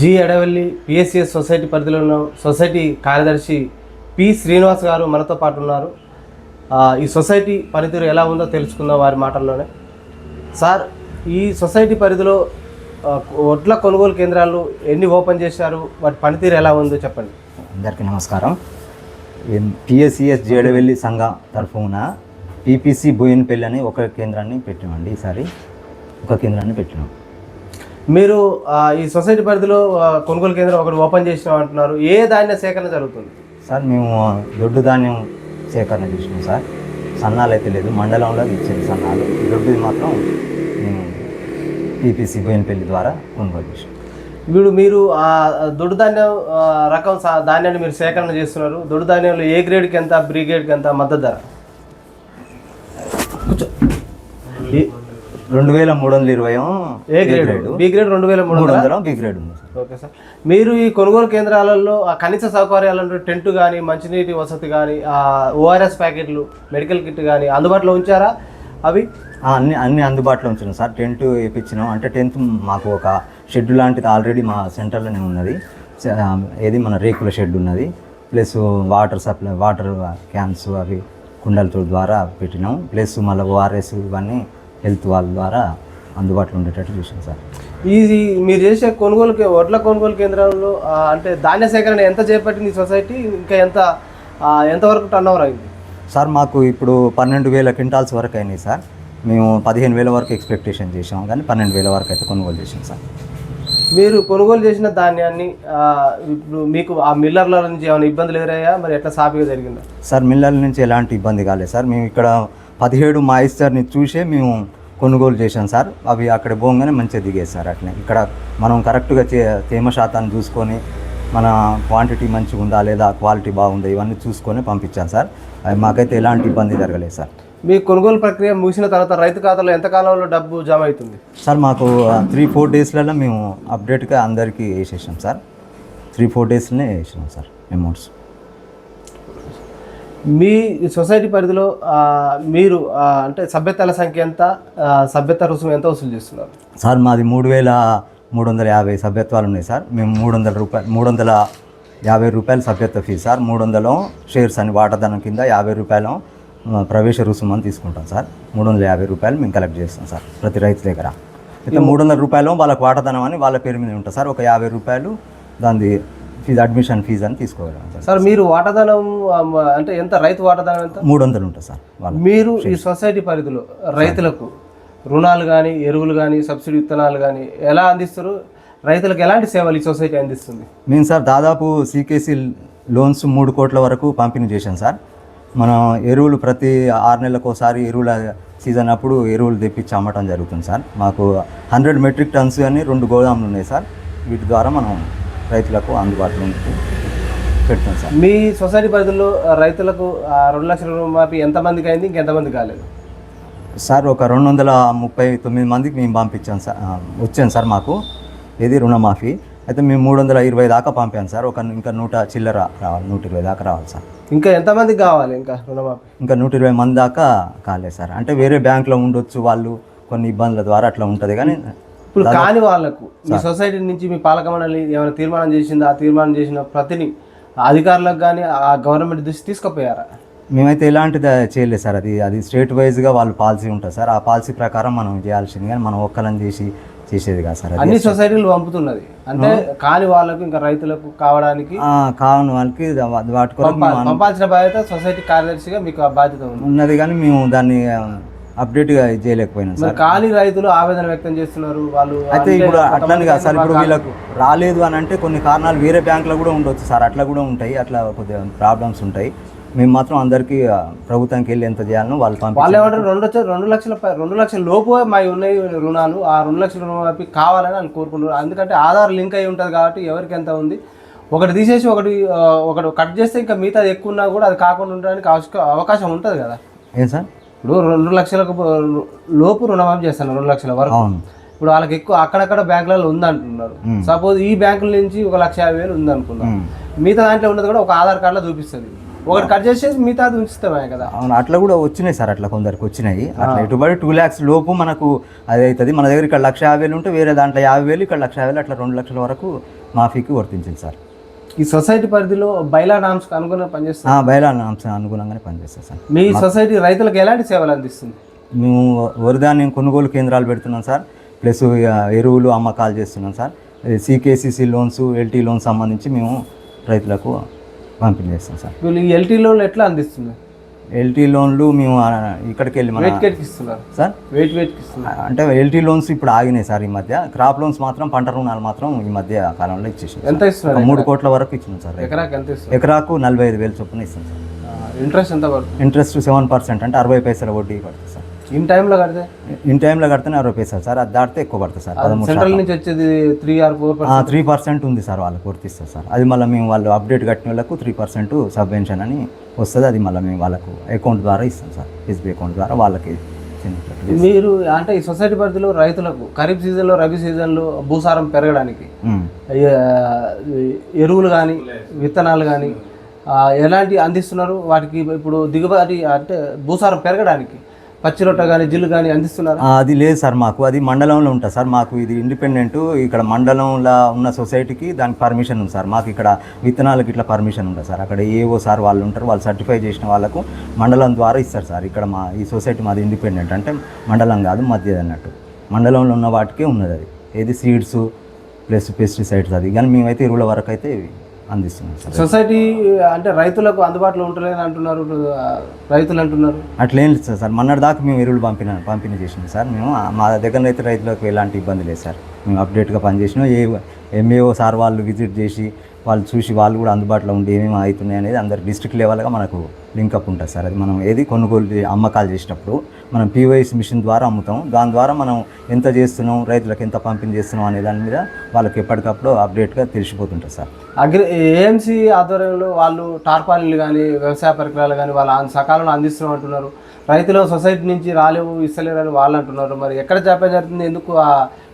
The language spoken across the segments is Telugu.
జి ఎడవల్లి పిఎస్సిఎస్ సొసైటీ పరిధిలో ఉన్న సొసైటీ కార్యదర్శి పి శ్రీనివాస్ గారు మనతో పాటు ఉన్నారు. ఈ సొసైటీ పనితీరు ఎలా ఉందో తెలుసుకుందాం వారి మాటల్లోనే. సార్ ఈ సొసైటీ పరిధిలో ఆ, వడ్ల కొనుగోలు కేంద్రాలు ఎన్ని ఓపెన్ చేశారు? వాటి పనితీరు ఎలా ఉందో చెప్పండి. అందరికీ నమస్కారం. పిఎస్సిఎస్ జేడవెల్లి సంఘం తరఫున పీపీసీ బోయినపల్లి అని ఒక కేంద్రాన్ని పెట్టినామండి ఈసారి. ఒక కేంద్రాన్ని పెట్టినాం. మీరు ఆ, ఈ సొసైటీ పరిధిలో కొనుగోలు కేంద్రం ఒకటి ఓపెన్ చేసినాం అంటున్నారు. ఏ ధాన్య సేకరణ జరుగుతుంది? సార్ మేము దొడ్డు ధాన్యం సేకరణ చేసినాం సార్. సన్నాలు అయితే లేదు మండలంలో ఇచ్చేది సన్నాలు. దొడ్డుది మాత్రం మేము పీపీసీ బోయినపల్లి ద్వారా కొనుగోలు చేసాం ఇప్పుడు మీరు ఆ దొడ్డు ధాన్యం రకం సా- ధాన్యాన్ని మీరు సేకరణ చేస్తున్నారు. దొడ్డు ధాన్యంలో ఏ గ్రేడ్కి ఎంత బ్రీ గ్రేడ్కి ఎంత మద్దతు ధర? కూర్చో. రెండు వేల మూడు వందల ఇరవై ఏ గ్రేడ్? బి గ్రేడ్ రెండు వేల మూడు మూడు వందల బి గ్రేడ్ ఉంది సార్. Okay sir. మీరు ఈ కొనుగోలు కేంద్రాలలో ఆ కనీస సౌకర్యాలు టెంట్ కానీ మంచినీటి వసతి కానీ ఓఆర్ఎస్ ప్యాకెట్లు మెడికల్ కిట్ కానీ అందుబాటులో ఉంచారా అవి? అన్ని అన్ని అందుబాటులో ఉంచినాం సార్. టెంట్ వేయించినాం అంటే టెంత్ మాకు ఒక షెడ్ లాంటిది ఆల్రెడీ మా సెంటర్లోనే ఉన్నది. ఏది మన రేకుల షెడ్ ఉన్నది. Plus water supply water cans అవి కుండలతో ద్వారా పెట్టినాం. ప్లస్ మళ్ళీ ఓఆర్ఎస్ ఇవన్నీ హెల్త్ వాళ్ళ ద్వారా అందుబాటులో ఉండేటట్టు చూసాం సార్. ఈ మీరు చేసే కొనుగోలు వడ్ల కొనుగోలు కేంద్రంలో అంటే ధాన్య సేకరణ ఎంత చేపట్టింది సొసైటీ? ఇంకా ఎంత ఎంతవరకు టర్న్ ఓవర్ అయింది? సార్ మాకు ఇప్పుడు పన్నెండు వేల క్వింటాల్స్ వరకు అయినాయి సార్. మేము పదిహేను వేల వరకు ఎక్స్పెక్టేషన్ చేసాం కానీ పన్నెండు వేల వరకు అయితే కొనుగోలు చేసాం సార్. మీరు కొనుగోలు చేసిన ధాన్యాన్ని ఇప్పుడు మీకు ఆ మిల్లర్ల నుంచి ఏమైనా ఇబ్బందులు ఎదురయ్యా మరి ఎట్లా సాఫీగా జరిగిందా? సార్ మిల్లర్ల నుంచి ఎలాంటి ఇబ్బంది కాలేదు సార్. మేము ఇక్కడ పదిహేడు మాయిశ్చర్ని చూసే మేము కొనుగోలు చేశాం సార్. అవి అక్కడ పోగానే మంచిగా దిగేది సార్ అట్లనే ఇక్కడ మనం కరెక్ట్గా చే తేమ శాతాన్ని చూసుకొని మన క్వాంటిటీ మంచిగా ఉందా లేదా క్వాలిటీ బాగుందా ఇవన్నీ చూసుకొని పంపించాం సార్. అవి మాకైతే ఎలాంటి ఇబ్బంది జరగలేదు సార్. మీ కొనుగోలు ప్రక్రియ ముగిసిన తర్వాత రైతు ఖాతాలో ఎంత కాలంలో డబ్బు జమ అవుతుంది? సార్ మాకు త్రీ ఫోర్ డేస్లలో మేము అప్డేట్గా అందరికీ వేసేసాం సార్. త్రీ ఫోర్ డేస్లోనే వేసినాం సార్ అమౌంట్స్. మీ సొసైటీ పరిధిలో మీరు అంటే సభ్యతల సంఖ్య ఎంత సభ్యత రుసుము ఎంత వసూలు చేస్తున్నారు? సార్ మాది మూడు వేల మూడు వందల యాభై సభ్యత్వాలు ఉన్నాయి సార్. మేము మూడు వందల రూపాయలు మూడు వందల యాభై రూపాయలు సభ్యత్వ ఫీజు సార్. మూడు వందలు షేర్స్ అని వాటాదానం కింద యాభై రూపాయలు ప్రవేశ రుసుము అని తీసుకుంటాం సార్. మూడు వందల యాభై రూపాయలు మేము కలెక్ట్ చేస్తాం సార్ ప్రతి రైతు దగ్గర. అయితే మూడు వందల రూపాయలు వాళ్ళకు వాటాదనం అని వాళ్ళ పేరు మీద ఉంటుంది సార్. ఒక యాభై రూపాయలు దాని ఫీజు అడ్మిషన్ ఫీజు అని తీసుకోగలం సార్. సార్ మీరు వాటాదానం అంటే ఎంత రైతు వాటాదానం ఎంత? మూడు వందలు ఉంటుంది సార్ మీరు ఈ సొసైటీ పరిధిలో రైతులకు రుణాలు కానీ ఎరువులు కానీ సబ్సిడీ విత్తనాలు కానీ ఎలా అందిస్తారు? రైతులకు ఎలాంటి సేవలు ఈ సొసైటీ అందిస్తుంది? మేము సార్ దాదాపు సీకేసీ లోన్స్ మూడు కోట్ల వరకు పంపిణీ చేశాం సార్. మనం ఎరువులు ప్రతి ఆరు నెలలకు ఒకసారి ఎరువుల సీజన్ అప్పుడు ఎరువులు తెప్పించి అమ్మటం జరుగుతుంది సార్. మాకు హండ్రెడ్ మెట్రిక్ టన్స్ అని రెండు గోదాములు ఉన్నాయి సార్. వీటి ద్వారా మనం రైతులకు అందుబాటులో పెడతాం సార్. మీ సొసైటీ పరిధిలో రైతులకు రెండు లక్షల రుణమాఫీ ఎంతమందికి అయింది? ఇంకెంతమంది కాలేదు? సార్ ఒక రెండు వందల ముప్పై తొమ్మిది మందికి మేము పంపించాం సార్. వచ్చాను సార్ మాకు. ఇది రుణమాఫీ అయితే మేము మూడు వందల ఇరవై దాకా పంపాను సార్. ఒక ఇంకా నూట చిల్లర రావాలి నూట ఇరవై దాకా రావాలి సార్. ఇంకా ఎంతమందికి కావాలి ఇంకా రుణమాఫీ ఇంకా నూట ఇరవై మంది దాకా కాలేదు సార్. అంటే వేరే బ్యాంకులో ఉండొచ్చు వాళ్ళు కొన్ని ఇబ్బందుల ద్వారా అట్లా ఉంటుంది కానీ ఇప్పుడు కాని వాళ్ళకు మీ సొసైటీ నుంచి మీ పాలక మండలి ఏమైనా తీర్మానం చేసిందా? ఆ తీర్మానం చేసిన ప్రతిని అధికారులకు కానీ ఆ గవర్నమెంట్ దృష్టి తీసుకుపోయారా? మేమైతే ఎలాంటిది చేయలేదు సార్. అది అది స్టేట్ వైజ్గా వాళ్ళు పాలసీ ఉంటుంది సార్. ఆ పాలసీ ప్రకారం మనం చేయాల్సింది కానీ మనం ఒక్కలని చేసి చేసేది కాదు సార్. అన్ని సొసైటీలు పంపుతున్నది. అంటే కాని వాళ్ళకు ఇంకా రైతులకు కావడానికి కావున వాళ్ళకి వాటి కొరకు పంపా- పంపాల్సిన బాధ్యత సొసైటీ కార్యదర్శిగా మీకు ఆ బాధ్యత ఉంది. ఉన్నది కానీ మేము దాన్ని అప్డేట్గా చేయలేకపోయినాం సార్. కాని రైతులు ఆవేదన వ్యక్తం చేస్తున్నారు వాళ్ళు అయితే ఇప్పుడు అట్లని కాదు సార్ ఇప్పుడు వీళ్ళకు రాలేదు అని అంటే కొన్ని కారణాలు వేరే బ్యాంకులో కూడా ఉండొచ్చు సార్ అట్లా కూడా ఉంటాయి అట్లా కొద్దిగా ప్రాబ్లమ్స్ ఉంటాయి. మేము మాత్రం అందరికీ ప్రభుత్వానికి వెళ్ళి ఎంత చేయాలనో వాళ్ళు వాళ్ళు ఏమంటారు రెండు లక్షల రెండు లక్షల రెండు లక్షల లోపు మా ఉన్నాయి రుణాలు ఆ రెండు లక్షల రుణమాఫీ కావాలని అని కోరుకుంటున్నారు. ఎందుకంటే ఆధార్ లింక్ అయి ఉంటుంది కాబట్టి ఎవరికి ఎంత ఉంది? ఒకటి తీసేసి ఒకటి ఒకటి కట్ చేస్తే ఇంకా మిగతా ఎక్కువ ఉన్నా కూడా అది కాకుండా ఉండడానికి అవకాశం ఉంటుంది కదా. ఏం సార్? ఇప్పుడు రెండు లక్షలకు లోపు రుణమాఫీ చేస్తాను రెండు లక్షల వరకు. ఇప్పుడు వాళ్ళకి ఎక్కువ అక్కడక్కడ బ్యాంకులలో ఉందంటున్నారు. సపోజ్ ఈ బ్యాంకుల నుంచి ఒక లక్ష యాభై వేలు ఉందనుకుందాం. మిగతా దాంట్లో ఉన్నది కూడా ఒక ఆధార్ కార్డులో చూపిస్తుంది. ఒకటి కట్ చేసేసి మిగతా ఉంచుతామే కదా. అవును అట్లా కూడా వచ్చినాయి సార్ అట్లా కొందరికి వచ్చినాయి. అట్లా ఎటుబడి టూ ల్యాక్స్ లోపు మనకు అది అవుతుంది. మన దగ్గర ఇక్కడ లక్ష యాభై వేలు ఉంటే వేరే దాంట్లో యాభై వేలు ఇక్కడ లక్ష యాభై వేలు అట్లా రెండు లక్షల వరకు మాఫీకి వర్తించింది సార్. ఈ సొసైటీ పరిధిలో బైలా నామ్స్ అనుగుణంగా పనిచేస్తుంది? ఆ, బయలా అంశం అనుగుణంగానే పనిచేస్తాం సార్. మీ సొసైటీ రైతులకు ఎలాంటి సేవలు అందిస్తుంది? మేము వరిధాన్యం కొనుగోలు కేంద్రాలు పెడుతున్నాం సార్. ప్లస్ ఎరువులు అమ్మకాలు చేస్తున్నాం సార్. సికేసిసి లోన్స్ ఎల్టీ లోన్స్ సంబంధించి మేము రైతులకు పంపిణీ చేస్తాం సార్. వీళ్ళు ఈ ఎల్టీ లోన్లు ఎట్లా అందిస్తుంది ఎల్టీ లోన్లు మేము ఇక్కడికి వెళ్ళి మన వెయిట్ సార్ వెయిట్ ఇస్తున్నారు అంటే ఎల్టీ లోన్స్ ఇప్పుడు ఆగినాయి సార్ ఈ మధ్య. క్రాప్ లోన్స్ మాత్రం పంట రుణాలు మాత్రం ఈ మధ్య కాలంలో ఇచ్చేసాం ఎంత ఇస్తున్నారు మూడు కోట్ల వరకు ఇచ్చినాం సార్ ఎకరాకి ఎంత ఎకరాకు నలభై ఐదు వేలు చొప్పున ఇస్తాం సార్ ఇంట్రెస్ట్ ఎంత ఇంట్రెస్ట్ సెవెన్ పర్సెంట్ అంటే అరవై పైసల వడ్డీ పడుతుంది ఇన్ టైంలో కడితే? ఇన్ టైంలో కడితేనే అరవై పైసలు సార్. అది దాటితే ఎక్కువ పడుతుంది సార్. పదమూడు సెంట్రల్ నుంచి వచ్చేది three or four three percent ఉంది సార్ వాళ్ళకి వర్తిస్తారు సార్. అది మళ్ళీ మేము వాళ్ళు అప్డేట్ కట్టిన వాళ్ళకు త్రీ పర్సెంట్ సబ్వెన్షన్ అని వస్తుంది. అది మళ్ళీ మేము వాళ్ళకు అకౌంట్ ద్వారా ఇస్తాం సార్. ఎస్బీ అకౌంట్ ద్వారా వాళ్ళకి మీరు అంటే ఈ సొసైటీ పరిధిలో రైతులకు ఖరీఫ్ సీజన్లో రబీ సీజన్లో భూసారం పెరగడానికి ఎరువులు కానీ విత్తనాలు కానీ ఎలాంటి అందిస్తున్నారు? వాటికి ఇప్పుడు దిగుబడి అంటే భూసారం పెరగడానికి పచ్చి రొట్ట కానీ జిల్లు కానీ అందిస్తున్నారు? అది లేదు సార్ మాకు. అది మండలంలో ఉంటుంది సార్. మాకు ఇది ఇండిపెండెంట్. ఇక్కడ మండలంలో ఉన్న సొసైటీకి దానికి పర్మిషన్ ఉంది సార్. మాకు ఇక్కడ విత్తనాలకు ఇట్లా పర్మిషన్ ఉంటుంది సార్? అక్కడ ఏవో సార్ వాళ్ళు ఉంటారు. వాళ్ళు సర్టిఫై చేసిన వాళ్ళకు మండలం ద్వారా ఇస్తారు సార్. ఇక్కడ మా ఈ సొసైటీ మాది ఇండిపెండెంట్. అంటే మండలం కాదు మధ్యది అన్నట్టు. మండలంలో ఉన్న వాటికే ఉన్నది అది. ఏది సీడ్స్ ప్లస్ పెస్టిసైడ్స్ అది. కానీ మేమైతే ఎరువుల వరకు అయితే అందిస్తున్నాం సార్. సొసైటీ అంటే రైతులకు అందుబాటులో ఉంటలేదని అంటున్నారు రైతులు అంటున్నారు? అట్లేం లేదు సార్. మొన్నటి దాకా మేము ఎరువులు పంపిన పంపిణీ చేసినాం సార్. మేము మా దగ్గర అయితే రైతులకు ఎలాంటి ఇబ్బంది లేదు సార్. మేము అప్డేట్గా పనిచేసినాం. ఏ ఎంఏఓ సార్ వాళ్ళు విజిట్ చేసి వాళ్ళు చూసి వాళ్ళు కూడా అందుబాటులో ఉండి ఏమేమి అవుతున్నాయి అనేది అందరు డిస్ట్రిక్ట్ లెవెల్గా మనకు లింకప్ ఉంటుంది సార్. అది మనం ఏది కొనుగోలు అమ్మకాలు చేసినప్పుడు మనం పీవైఎస్ మిషన్ ద్వారా అమ్ముతాం. దాని ద్వారా మనం ఎంత చేస్తున్నాం రైతులకు ఎంత పంపిణీ చేస్తున్నాం అనే దాని మీద వాళ్ళకి ఎప్పటికప్పుడు అప్డేట్గా తెలిసిపోతుంటుంది సార్. అగ్రి ఏఎంసీ ఆధ్వర్యంలో వాళ్ళు టార్పాలిన్లు కానీ వ్యవసాయ పరికరాలు కానీ వాళ్ళు సకాలంలో అందిస్తున్నాం అంటున్నారు. రైతులు సొసైటీ నుంచి రాలేవు ఇస్తలేరు అని వాళ్ళు అంటున్నారు. మరి ఎక్కడ జాప్యం జరుగుతుంది? ఎందుకు ఆ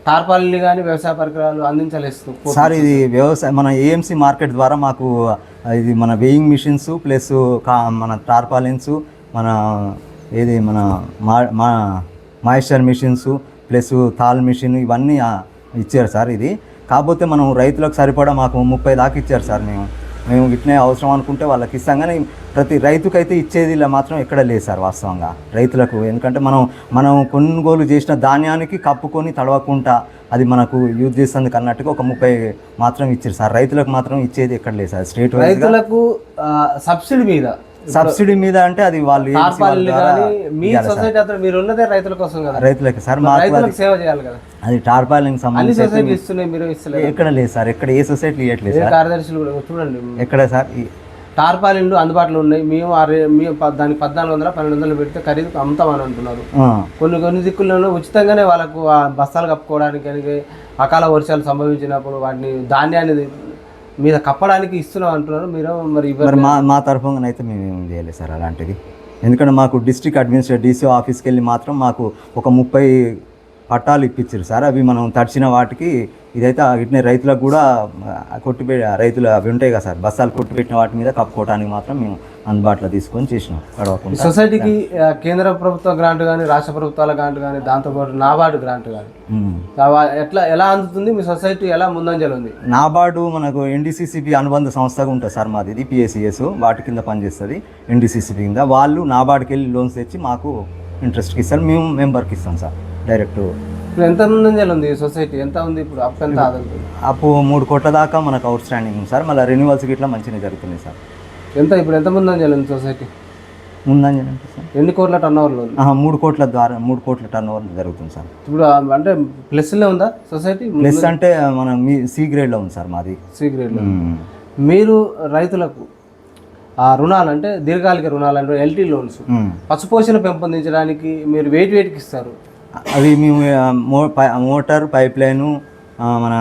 టార్పాలిన్లు కానీ వ్యవసాయ పరికరాలు అందించలేదు సార్ ఇది వ్యవసాయ మన ఏఎంసీ మార్కెట్ ద్వారా మాకు ఇది మన వెయింగ్ మిషన్స్ ప్లస్ కా మన టార్పాలిన్స్ మన ఏది మన మా మాయిశ్చర్ మిషన్స్ ప్లస్ తాల్ మిషన్ ఇవన్నీ ఇచ్చారు సార్ ఇది. కాకపోతే మనం రైతులకు సరిపడా మాకు ముప్పై దాకా ఇచ్చారు సార్ మేము. మేము ఇట్నే అవసరం అనుకుంటే వాళ్ళకి ఇస్తాం. కానీ ప్రతి రైతుకైతే ఇచ్చేది ఇలా మాత్రం ఎక్కడ లేదు సార్ వాస్తవంగా. రైతులకు ఎందుకంటే మనం మనం కొనుగోలు చేసిన ధాన్యానికి కప్పుకొని తడవకుండా అది మనకు యూజ్ చేసేందుకు అన్నట్టుగా ఒక ముప్పై మాత్రం ఇచ్చారు సార్. రైతులకు మాత్రం ఇచ్చేది ఎక్కడ లేదు సార్. స్టేట్ రైతులకు సబ్సిడీ మీద సబ్సిడీ మీద అంటే అది వాళ్ళు మీ సొసైటీ అతను మీరు ఉన్నదే రైతుల కోసం కదా. రైతులకి సార్ రైతులకు సేవ చేయాలి కదా. అది టార్పాలింగ్ అన్ని సంబంధించి ఎక్కడ లేదు సార్ ఎక్కడ ఏ సొసైటీ ఇవ్వట్లేదు కార్యదర్శులు కూడా చూడండి. ఎక్కడ సార్? టార్పాలిన్లు అందుబాటులో ఉన్నాయి. మేము మేము దానికి పద్నాలుగు వందల పన్నెండు వందలు పెడితే ఖరీదు అమ్ముతామని అంటున్నారు. కొన్ని కొన్ని దిక్కులను ఉచితంగానే వాళ్ళకు ఆ బస్తాలు కప్పుకోవడానికి అకాల వర్షాలు సంభవించినప్పుడు వాటిని ధాన్యాన్ని మీద కప్పడానికి ఇస్తున్నాం అంటున్నారు. మీరు మరి మరి మా మా తరఫున అయితే మేము చేయలేదు సార్ అలాంటిది. ఎందుకంటే మాకు డిస్ట్రిక్ట్ అడ్మినిస్ట్రేటివ్ డీసీ ఆఫీస్కి వెళ్ళి మాత్రం మాకు ఒక ముప్పై పట్టాలు ఇప్పించారు సార్. అవి మనం తడిచిన వాటికి ఇదైతే ఇట్నే రైతులకు కూడా కొట్టిపె రైతులు అవి ఉంటాయి కదా సార్. బస్తాలు కొట్టిపెట్టిన వాటి మీద కప్పుకోవడానికి మాత్రం మేము అందుబాటులో తీసుకొని చేసినాం. గడవకుండా సొసైటీకి కేంద్ర ప్రభుత్వ గ్రాంట్ కానీ రాష్ట్ర ప్రభుత్వాల గ్రాంట్ కానీ దాంతోపాటు నాబార్డు గ్రాంట్ కానీ. ఎట్లా ఎలా అందుతుంది? మీ సొసైటీ ఎలా ముందంజలు ఉంది? నాబార్డు మనకు ఎన్డీసీసీబీ అనుబంధ సంస్థగా ఉంటుంది సార్ మాది. ఇది పిఎస్సిఎస్ వాటి కింద పనిచేస్తుంది ఎన్డీసీసీబీ కింద. వాళ్ళు నాబార్డుకి వెళ్ళి లోన్స్ తెచ్చి మాకు ఇంట్రెస్ట్కి ఇస్తారు. మేము మెంబర్కి ఇస్తాం సార్. డైరెక్ట్. ఇప్పుడు ఎంత ముందంజలు ఉంది సొసైటీ? ఎంత ఉంది ఇప్పుడు? అప్ ఎంత అప్పు మూడు కోట్ల దాకా మనకు అవుట్ స్టాండింగ్ ఉంది సార్. మళ్ళీ రెన్యువల్స్ ఇట్లా మంచిగా జరుగుతున్నాయి సార్. ఎంత ఇప్పుడు? ఎంత ముందంజలు ఉంది సొసైటీ? ఉందని చెప్పండి సార్. ఎన్ని కోట్ల టర్న్ ఓవర్లో ఉంది మూడు కోట్ల ద్వారా మూడు కోట్ల టర్న్ ఓవర్ జరుగుతుంది సార్. ఇప్పుడు అంటే ప్లస్లో ఉందా సొసైటీ? ప్లస్ అంటే మనం మీ సి గ్రేడ్లో ఉంది సార్ మాది. సి గ్రేడ్లో. మీరు రైతులకు ఆ రుణాలు అంటే దీర్ఘకాలిక రుణాలు అంటే ఎల్టీ లోన్స్. పశుపోషణ పెంపొందించడానికి మీరు వెయిట్ వెయిట్కి ఇస్తారు. అవి మేము మో పై- మోటార్ పైప్ లైను మన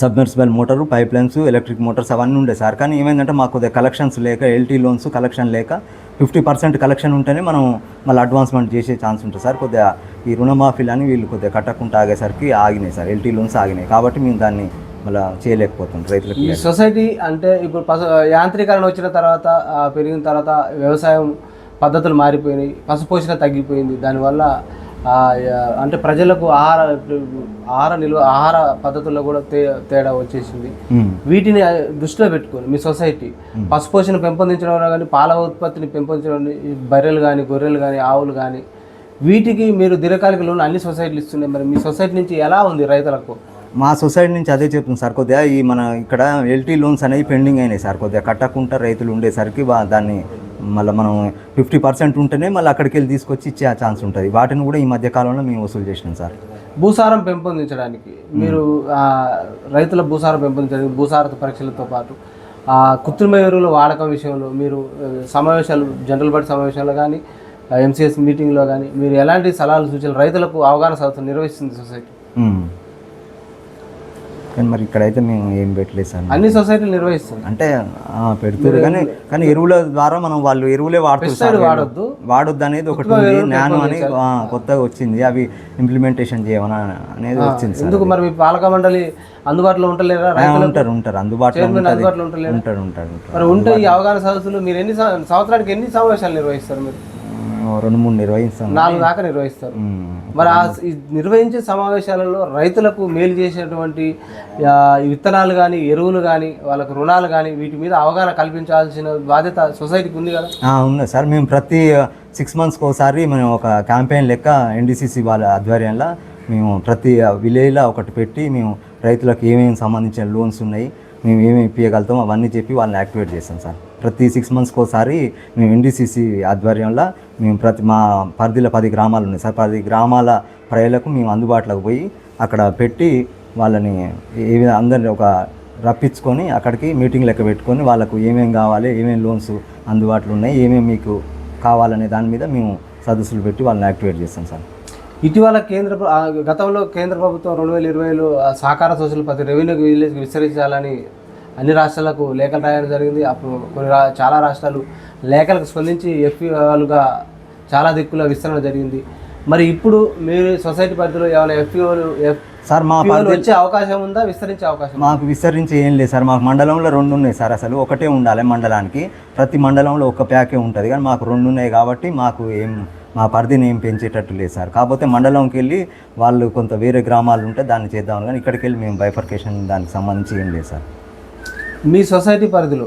submersible motor pipe lines electric motors అవన్నీ ఉండే సార్. కానీ ఏమైందంటే మాకు కొద్దిగా కలెక్షన్స్ లేక ఎల్టీ లోన్స్ కలెక్షన్ లేక ఫిఫ్టీ పర్సెంట్ కలెక్షన్ ఉంటేనే మనం మళ్ళీ అడ్వాన్స్మెంట్ చేసే ఛాన్స్ ఉంటుంది సార్. కొద్దిగా ఈ రుణమాఫీలు అని వీళ్ళు కొద్దిగా కట్టకుండా ఆగేసరికి ఆగినాయి సార్. ఎల్టీ లోన్స్ ఆగినాయి. కాబట్టి మేము దాన్ని మళ్ళీ చేయలేకపోతుంది రైతులకు ఈ సొసైటీ అంటే ఇప్పుడు యాంత్రీకరణ వచ్చిన తర్వాత పెరిగిన తర్వాత వ్యవసాయం పద్ధతులు మారిపోయినాయి పశుపోషణ తగ్గిపోయింది. దానివల్ల అంటే ప్రజలకు ఆహార ఆహార నిల్వ ఆహార పద్ధతుల్లో కూడా తే తేడా వచ్చేసింది. వీటిని దృష్టిలో పెట్టుకొని మీ సొసైటీ పశుపోషణ పెంపొందించడంలో కానీ పాల ఉత్పత్తిని పెంపొందించడం బర్రెలు కానీ గొర్రెలు కానీ ఆవులు కానీ వీటికి మీరు దీర్ఘకాలిక లోన్ అన్ని సొసైటీలు ఇస్తున్నాయి. మరి మీ సొసైటీ నుంచి ఎలా ఉంది రైతులకు? మా సొసైటీ నుంచి అదే చెప్తుంది సార్ కొద్దిగా. ఈ మన ఇక్కడ ఎల్టీ లోన్స్ అనేవి పెండింగ్ అయినాయి సార్. కొద్దిగా కట్టకుండా రైతులు ఉండేసరికి దాన్ని మళ్ళీ మనం ఫిఫ్టీ పర్సెంట్ ఉంటేనే మళ్ళీ అక్కడికి వెళ్ళి తీసుకొచ్చి ఇచ్చే ఛాన్స్ ఉంటుంది. వాటిని కూడా ఈ మధ్య కాలంలో మేము వసూలు చేసినాం సార్. భూసారం పెంపొందించడానికి మీరు రైతుల భూసారం పెంపొందించడానికి భూసారత పరీక్షలతో పాటు ఆ, కృత్రిమ ఎరువుల వాడకం విషయంలో మీరు సమావేశాలు జనరల్ బడి సమావేశాల్లో కానీ ఎంసీఎస్ మీటింగ్లో కానీ మీరు ఎలాంటి సలహాలు సూచనలు రైతులకు అవగాహన సదస్సు నిర్వహిస్తుంది సొసైటీ. కానీ మరి ఇక్కడైతే మేము ఏం పెట్టలేదు సార్. అన్ని సొసైటీలు నిర్వహిస్తుంది అంటే ఆ, పెడుతురు కానీ కానీ ఎరువుల ద్వారా మనం వాళ్ళు ఎరువులే వాడుతున్నారు వాడొద్దు. వాడొద్దు అనేది ఒకటి ఉంది. నానో అని కొత్తగా వచ్చింది. అవి ఇంప్లిమెంటేషన్ చేయమని అనేది వచ్చింది ఎందుకు మరి పాలక మండలి అందుబాటులో ఉంటలేరా? ఉంటారు ఉంటారు. అందుబాటులో ఉంటారు ఉంటారు ఉంటారు. మరి ఉంటే ఈ అవగాహన సదస్సులు మీరు ఎన్ని సంవత్సరానికి ఎన్ని సమావేశాలు నిర్వహిస్తారు మీరు? రెండు మూడు నిర్వహిస్తాం నాలుగు దాకా నిర్వహిస్తారు. మరి ఆ నిర్వహించే సమావేశాలలో రైతులకు మేలు చేసేటువంటి విత్తనాలు కానీ ఎరువులు కానీ వాళ్ళకు రుణాలు కానీ వీటి మీద అవగాహన కల్పించాల్సిన బాధ్యత సొసైటీకి ఉంది కదా? ఆ, ఉన్నది సార్. మేము ప్రతి సిక్స్ మంత్స్కి ఒకసారి మేము ఒక క్యాంపెయిన్ లెక్క ఎన్డీసీసీ వాళ్ళ ఆధ్వర్యంలో మేము ప్రతి విలేజ్లో ఒకటి పెట్టి మేము రైతులకు ఏమేమి సంబంధించిన లోన్స్ ఉన్నాయి మేము ఏమేమి ఇప్పించగలుగుతాం అవన్నీ చెప్పి వాళ్ళని యాక్టివేట్ చేస్తాం సార్. ప్రతి సిక్స్ మంత్స్కి ఒకసారి మేము ఎన్డీసీసీ ఆధ్వర్యంలో మేము ప్రతి మా పరిధిలో పది గ్రామాలు ఉన్నాయి సార్. పది గ్రామాల ప్రజలకు మేము అందుబాటులోకి పోయి అక్కడ పెట్టి వాళ్ళని ఏ విధంగా అందరిని ఒక రప్పించుకొని అక్కడికి మీటింగ్ లెక్క పెట్టుకొని వాళ్ళకు ఏమేమి కావాలి ఏమేమి లోన్స్ అందుబాటులో ఉన్నాయి ఏమేమి మీకు కావాలనే దాని మీద మేము సదస్సులు పెట్టి వాళ్ళని యాక్టివేట్ చేస్తాం సార్. ఇటీవల కేంద్ర గతంలో కేంద్ర ప్రభుత్వం రెండు వేల ఇరవైలో సహకార సోషల్ ప్రతి రెవెన్యూ విలేజ్కి విస్తరించాలని అన్ని రాష్ట్రాలకు లేఖలు రాయడం జరిగింది. అప్పుడు కొన్ని రా చాలా రాష్ట్రాలు లేఖలకు స్పందించి ఎఫ్ఈలుగా చాలా దిక్కుల విస్తరణ జరిగింది. మరి ఇప్పుడు మీరు సొసైటీ పరిధిలో ఏమైనా ఎఫ్ఈఓలు సార్ మా వచ్చే అవకాశం ఉందా? విస్తరించే అవకాశం? మాకు విస్తరించి ఏం లేదు సార్. మాకు మండలంలో రెండు ఉన్నాయి సార్ అసలు. ఒకటే ఉండాలి మండలానికి. ప్రతి మండలంలో ఒక ప్యాకే ఉంటుంది. కానీ మాకు రెండు ఉన్నాయి కాబట్టి మాకు ఏం మా పరిధిని ఏం పెంచేటట్టు లేదు సార్. కాకపోతే మండలంకి వెళ్ళి వాళ్ళు కొంత వేరే గ్రామాలు ఉంటే దాన్ని చేద్దాం కానీ ఇక్కడికి వెళ్ళి మేము బైఫర్కేషన్ దానికి సంబంధించి ఏం లేదు సార్. మీ సొసైటీ పరిధిలో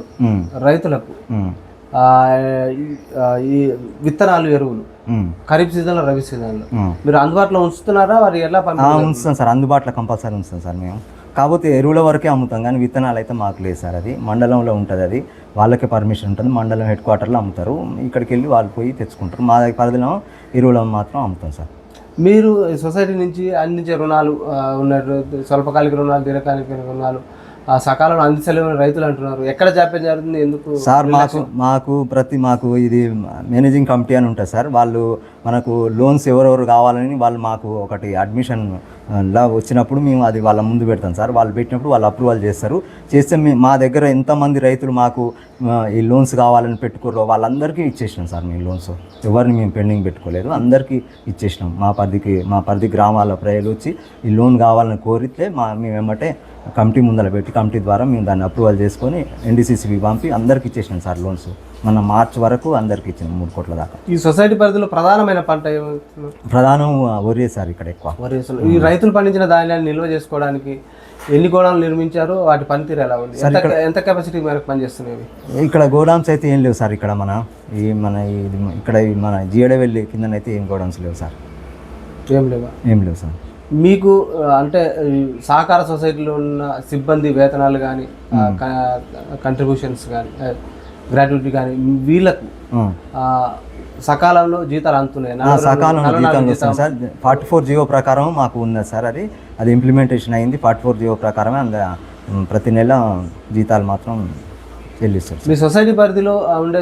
రైతులకు ఈ- విత్తనాలు ఎరువులు ఖరీఫ్ సీజన్లో రబీ సీజన్లో. మీరు అందుబాటులో ఉంచుతున్నారా? వారు ఎలా ఉంచుతాం సార్. అందుబాటులో కంపల్సరీ ఉంచుతాం సార్ మేము. కాకపోతే ఎరువుల వరకే అమ్ముతాం కానీ విత్తనాలు అయితే మాకు లేదు సార్ అది. మండలంలో ఉంటుంది అది. వాళ్ళకే పర్మిషన్ ఉంటుంది మండలం హెడ్ క్వార్టర్లో అమ్ముతారు. ఇక్కడికి వెళ్ళి వాళ్ళు పోయి తెచ్చుకుంటారు. మా దగ్గర పరిధిలో ఎరువులు మాత్రం అమ్ముతాం సార్. మీరు సొసైటీ నుంచి అందించే రుణాలు ఉన్న స్వల్పకాలిక రుణాలు దీర్ఘకాలిక రుణాలు సకాలంలో అందించలేని రైతులు అంటున్నారు. ఎక్కడ జాప్యం జరుగుతుంది? ఎందుకు సార్ మాకు మాకు ప్రతి మాకు ఇది మేనేజింగ్ కమిటీ అని ఉంటుంది సార్. వాళ్ళు మనకు లోన్స్ ఎవరెవరు కావాలని వాళ్ళు మాకు ఒకటి అడ్మిషన్ లా వచ్చినప్పుడు మేము అది వాళ్ళ ముందు పెడతాం సార్. వాళ్ళు పెట్టినప్పుడు వాళ్ళు అప్రూవల్ చేస్తారు. చేస్తే మీ మా దగ్గర ఎంతమంది రైతులు మాకు ఈ లోన్స్ కావాలని పెట్టుకోరో వాళ్ళందరికీ ఇచ్చేసినాం సార్ మేము లోన్స్. ఎవరిని మేము పెండింగ్ పెట్టుకోలేదు. అందరికీ ఇచ్చేసినాం. మా పరిధికి మా పరిధి గ్రామాల ప్రజలు వచ్చి ఈ లోన్ కావాలని కోరితే మా మేము ఏమంటే కమిటీ ముందర పెట్టి కమిటీ ద్వారా మేము దాన్ని అప్రూవల్ చేసుకొని ఎన్డీసీసీకి పంపి అందరికి ఇచ్చేసినాం సార్ లోన్స్. మన మార్చ్ వరకు అందరికి ఇచ్చినాం మూడు కోట్ల దాకా. ఈ సొసైటీ పరిధిలో ప్రధానమైన పంట? ప్రధానం వరి సార్ ఇక్కడ ఎక్కువ. వరి ఈ రైతులు పండించిన ధాన్యాన్ని నిల్వ చేసుకోవడానికి ఎన్ని గోడాలు నిర్మించారు? వాటి పనితీరు ఎలా ఉంది? ఎంత ఎంత కెపాసిటీ మేరకు పనిచేస్తున్నాయి? ఇక్కడ గోడౌన్స్ అయితే ఏం లేవు సార్ ఇక్కడ మన ఈ మన ఇది ఇక్కడ మన జియడవెల్లి కిందనైతే ఏం గోడౌన్స్ లేవు సార్. ఏం లేవా? ఏం లేవు సార్. మీకు అంటే సహకార సొసైటీలో ఉన్న సిబ్బంది వేతనాలు కానీ కంట్రిబ్యూషన్స్ కానీ గ్రాట్యుటీ కానీ వీళ్ళకు సకాలంలో జీతాలు అందుతున్నాయి. సకాలంలో జీతాలు వస్తుంది సార్. ఫార్టీ ఫోర్ జియో ప్రకారం మాకు ఉన్నది సార్ అది. అది ఇంప్లిమెంటేషన్ అయింది. ఫార్టీ ఫోర్ జియో ప్రకారమే అంద ప్రతి నెల జీతాలు మాత్రం చెల్లిస్తారు మీ సొసైటీ పరిధిలో ఉండే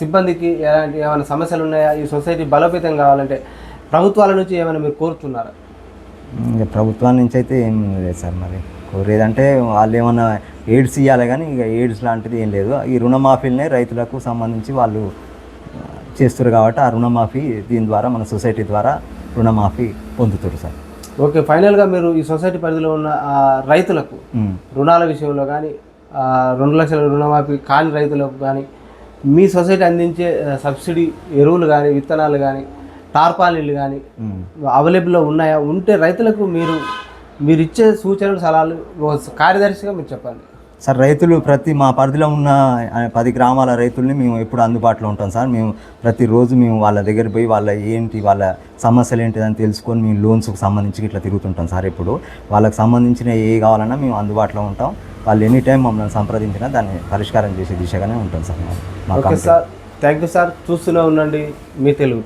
సిబ్బందికి ఎలాంటి ఏమైనా సమస్యలు ఉన్నాయా? ఈ సొసైటీ బలోపేతం కావాలంటే ప్రభుత్వాల నుంచి ఏమైనా మీరు కోరుతున్నారా? ఇంకా ప్రభుత్వం నుంచి అయితే ఏం లేదు సార్ మరి. కోరేదంటే వాళ్ళు ఏమన్నా ఎయిడ్స్ ఇవ్వాలి కానీ ఇక ఎయిడ్స్ లాంటిది ఏం లేదు. ఈ రుణమాఫీలనే రైతులకు సంబంధించి వాళ్ళు చేస్తారు కాబట్టి ఆ రుణమాఫీ దీని ద్వారా మన సొసైటీ ద్వారా రుణమాఫీ పొందుతారు సార్. ఓకే ఫైనల్గా మీరు ఈ సొసైటీ పరిధిలో ఉన్న రైతులకు. రుణాల విషయంలో కానీ రెండు లక్షల రుణమాఫీ కాని రైతులకు కానీ మీ సొసైటీ అందించే సబ్సిడీ ఎరువులు కానీ విత్తనాలు కానీ టార్పాలిన్లు కానీ. అవైలబుల్లో ఉన్నాయా? ఉంటే రైతులకు మీరు మీరు ఇచ్చే సూచనలు సలహాలు కార్యదర్శిగా మీరు చెప్పండి. సార్ రైతులు ప్రతి మా పరిధిలో ఉన్న పది గ్రామాల రైతుల్ని మేము ఎప్పుడు అందుబాటులో ఉంటాం సార్. మేము ప్రతిరోజు మేము వాళ్ళ దగ్గర పోయి వాళ్ళ ఏంటి వాళ్ళ సమస్యలు ఏంటి అని తెలుసుకొని మేము లోన్స్కి సంబంధించి ఇట్లా తిరుగుతుంటాం సార్ ఇప్పుడు వాళ్ళకి సంబంధించిన ఏ కావాలన్నా మేము అందుబాటులో ఉంటాం. వాళ్ళు ఎనీ టైం మమ్మల్ని సంప్రదించినా దాన్ని పరిష్కారం చేసే దిశగానే ఉంటాం sir okay sir. Thank you sir. చూస్తూనే ఉండండి. మీ తెలుగు